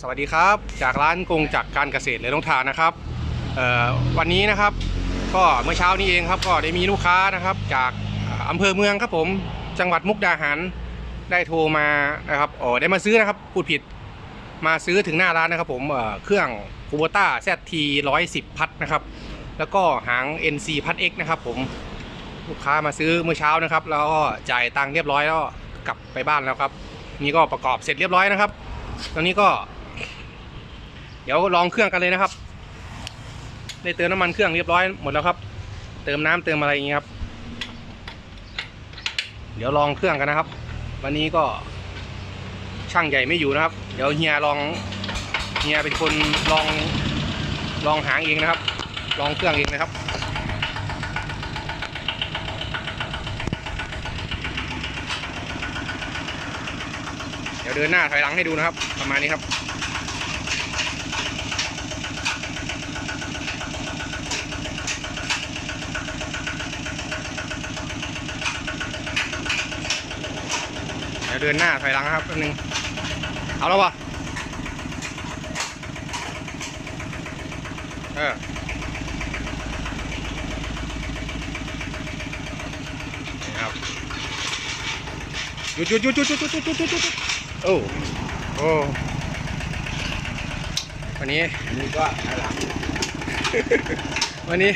สวัสดีครับ จากร้านกงจากการเกษตรเลยต้องทานนะครับวันนี้นะครับก็เมื่อเช้านี้เองครับก็ได้มีลูกค้านะครับ จากอ่าอำเภอเมืองครับผมจังหวัดมุกดาหารได้โทรมานะครับอ๋อได้มาซื้อนะครับพูดผิดมาซื้อถึงหน้าร้านนะครับผมเเครื่องคูโบต้า ZT 110พัดนะครับแล้วก็หาง NC พัด X นะครับผมลูกค้ามาซื้อเมื่อเช้านะครับ แล้วก็จ่ายตังค์เรียบร้อยแล้วก็กลับไปบ้านแล้วครับ นี่ก็ประกอบเสร็จเรียบร้อยนะครับตอนนี้ก็ เดี๋ยวลองเครื่องกันเลยนะครับ ได้เติมน้ำมันเครื่องเรียบร้อยหมดแล้วครับ เติมน้ำเติมอะไรอย่างงี้ครับ เดี๋ยวลองเครื่องกันนะครับ วันนี้ก็ช่างใหญ่ไม่อยู่นะครับ เดี๋ยวเฮียลองเฮียเป็นคนลองลองหางเองนะครับ ลองเครื่องเองนะครับเดี๋ยวเดินหน้าถอยหลังให้ดูนะครับ ประมาณนี้ครับ เดินหน้าถอยหลังครับนึงเอาแล้ววะเออครับหยุดหยุดหยุดหยุดหยุดหยุดหยุดหยุดหยุดโอ้โอ้วันนี้นนี้ก็หลังวันนี้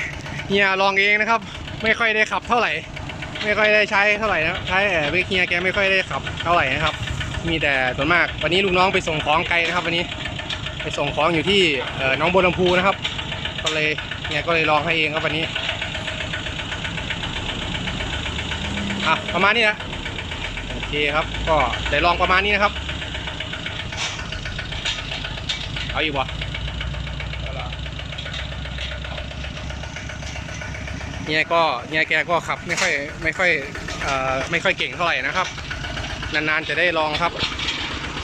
เฮียลองเองนะครับ ไม่ค่อยได้ขับเท่าไหร่ ไม่ค่อยได้ใช้เท่าไหร่นะใช้เออเฮียแกไม่ค่อยได้ขับเท่าไหร่นะครับ มีแต่ส่วนมากวันนี้ลูกน้องไปส่งของไกลนะครับ วันนี้ไปส่งของอยู่ที่เอ่อหน้องบัวลำพูนะครับ ก็เลยเฮียก็เลยลองให้เองครับวันนี้อะประมาณนี้นะโอเคครับ ก็ได้ลองประมาณนี้นะครับ เอาอีกว เฮียก็เฮียแกก็ขับไม่ค่อยไม่ค่อยเอ่อไม่ค่อยเก่งเท่าไหร่นะครับ นานๆจะได้ลองครับ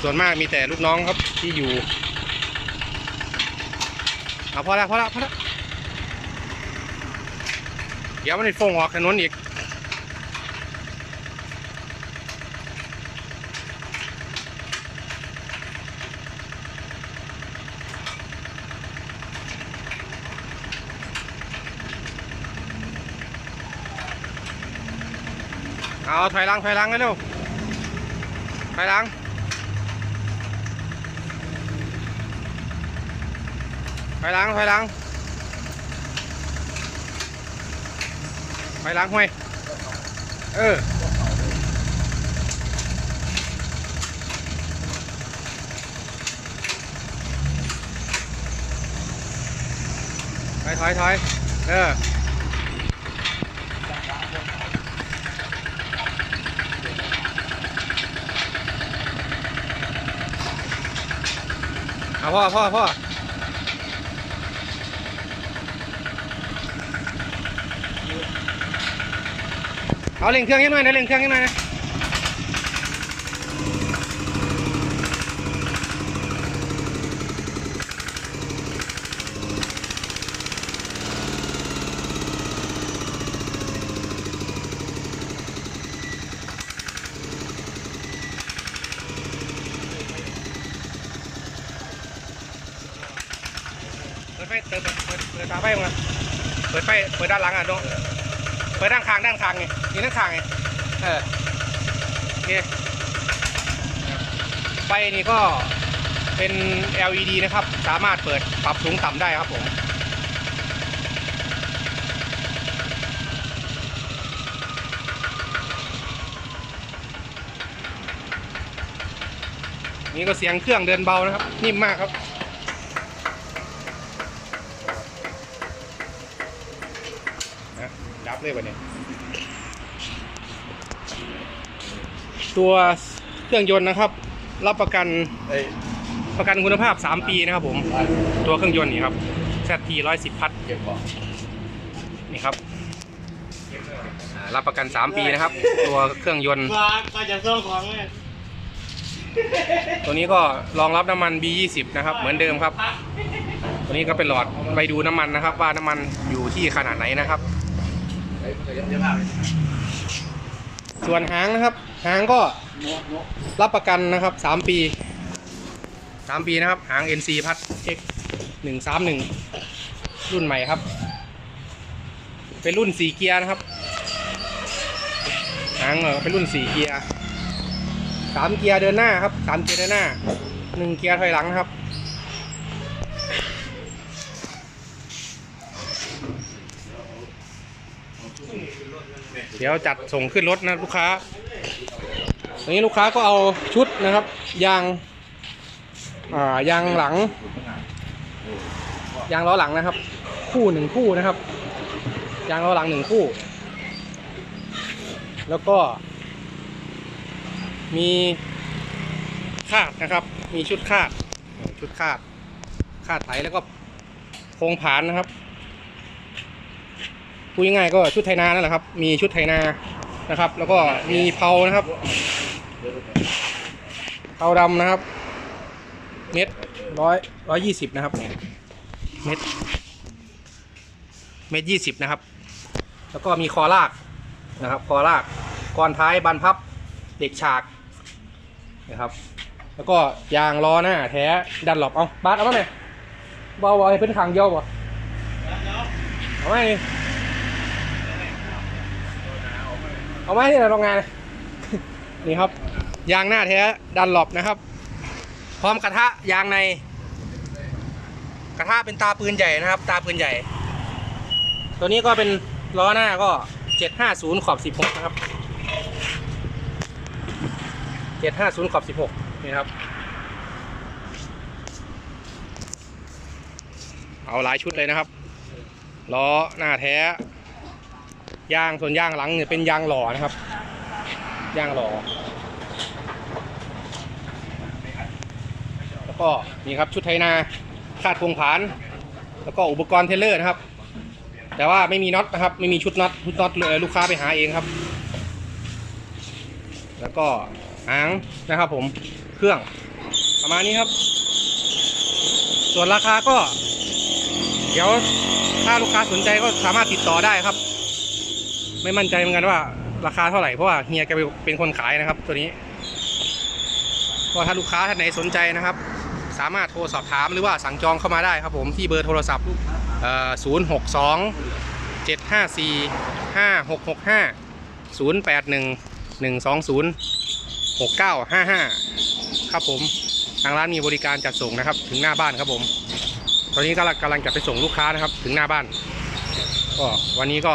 ส่วนมากมีแต่ลูกน้องครับที่อยู่เอาพอแล้วพอแล้วพอแล้วเดี๋ยวมันจะฟงออกถนนอีก เอาถอยหลังถอยหลังเร็วถอยหลังถอยหลังถอยหลังถอยหลังห้วยเออถอยถอยถอยเออ เอาพ่อพ่อพ่อเอาเร่งเครื่องให้หน่อยนะเร่งเครื่องให้หน่อยนะ ฟเปิดเปิดเปิดเปิดฝาไฟมาเปิดไฟเปิดด้านหลังอะโดเปิดด้านข้างด้านข้างไงนี่ด้านข้างไงเออโอเคไฟนี่ก็เป็น LED นะครับ สามารถเปิดปรับสูงต่ำได้ครับผมนี่ก็เสียงเครื่องเดินเบานะครับ นิ่มมากครับ นะดับ เลยวันนี้ตัวเครื่องยนต์นะครับ รับประกันเอ้ยประกันคุณภาพ 3 ปีนะครับผม ตัวเครื่องยนต์นี่ครับ ZT 110 พัดเก็บก่อนนี่ครับอ่ารับประกัน 3 ปีนะครับ ตัวเครื่องยนต์มามาจากซ่องของเลยตัวนี้ก็รองรับน้ำมัน B20 นะครับ เหมือนเดิมครับ ตัวนี้ก็เป็นหลอดไปดูน้ำมันนะครับ ว่าน้ำมันอยู่ที่ขนาดไหนนะครับ ส่วนหางนะครับ หางก็รับประกันนะครับ 3 ปีสามปีนะครับ หาง NC พัด X หนึ่งสามหนึ่งรุ่นใหม่ครับ เป็นรุ่นสี่เกียร์นะครับ หางเออเป็นรุ่นสี่เกียร์สามเกียร์เดินหน้าครับสามเกียร์เดินหน้าหนึ่งเกียร์ถอยหลังนะครับ ดี๋ยวจัดส่งขึ้นรถนะลูกค้าตอนนี้ลูกค้าก็เอาชุดนะครับ ยางอ่ายางหลัง ยางล้อหลังนะครับ คู่หนึ่งคู่นะครับ ยางล้อหลังหนึ่งคู่ แล้วก็ มีคาดนะครับ มีชุดคาดชุดคาดคาดไถแล้วก็โครงผานนะครับ พูดง่ายๆก็ชุดไทนานั่นแหละครับ มีชุดไทนานะครับ แล้วก็มีเผานะครับเผาดำนะครับ เม็ดร้อยร้อยยี่สิบนะครับเม็ดเม็ดยี่สิบนะครับ แล้วก็มีคอลากนะครับ คอลากก้อนท้ายบานพับเด็กฉากนะครับ แล้วก็ยางล้อหน้าแท้ดันหลบเอาบาสเอามาไหมเบาๆให้เป็นทางเดียวบ่เอาไหมนี่ เอาไหมนี่เราโรงงาน นี่ครับ ยางหน้าแท้ดันหลบนะครับ พร้อมกระทะยางใน กระทะเป็นตาปืนใหญ่นะครับ ตาปืนใหญ่ ตัวนี้ก็เป็นล้อหน้าก็ 750 ขอบ 16 นะครับ 750 ขอบ 16 นี่ครับ เอาหลายชุดเลยนะครับล้อหน้าแท้ ยางส่วนยางหลังเนี่ยเป็นยางหล่อนะครับ ยางหล่อ แล้วก็นี่ครับชุดไทนาคาดโครงผาน แล้วก็อุปกรณ์เทเลอร์นะครับ แต่ว่าไม่มีน็อตนะครับไม่มีชุดน็อตชุดน็อตเลยลูกค้าไปหาเองครับ แล้วก็หางนะครับผมเครื่องประมาณนี้ครับ ส่วนราคาก็ เดี๋ยวถ้าลูกค้าสนใจก็สามารถติดต่อได้ครับ ไม่มั่นใจเหมือนกันว่าราคาเท่าไหร่เพราะว่าเฮียแกเป็นคนขายนะครับ ตัวนี้ก็ถ้าลูกค้าท่านไหนสนใจนะครับ สามารถโทรสอบถามหรือว่าสั่งจองเข้ามาได้ครับผมที่เบอร์โทรศัพท์ศูนย์หกสองเจ็ดห้าสี่ห้าหกหกห้าศูนย์แปดหนึ่งหนึ่งสองศูนย์หกเก้าห้าห้าครับผมทางร้านมีบริการจัดส่งนะครับ ถึงหน้าบ้านครับผม ตอนนี้ก็กำลังจะไปส่งลูกค้านะครับ ถึงหน้าบ้านก็วันนี้ก็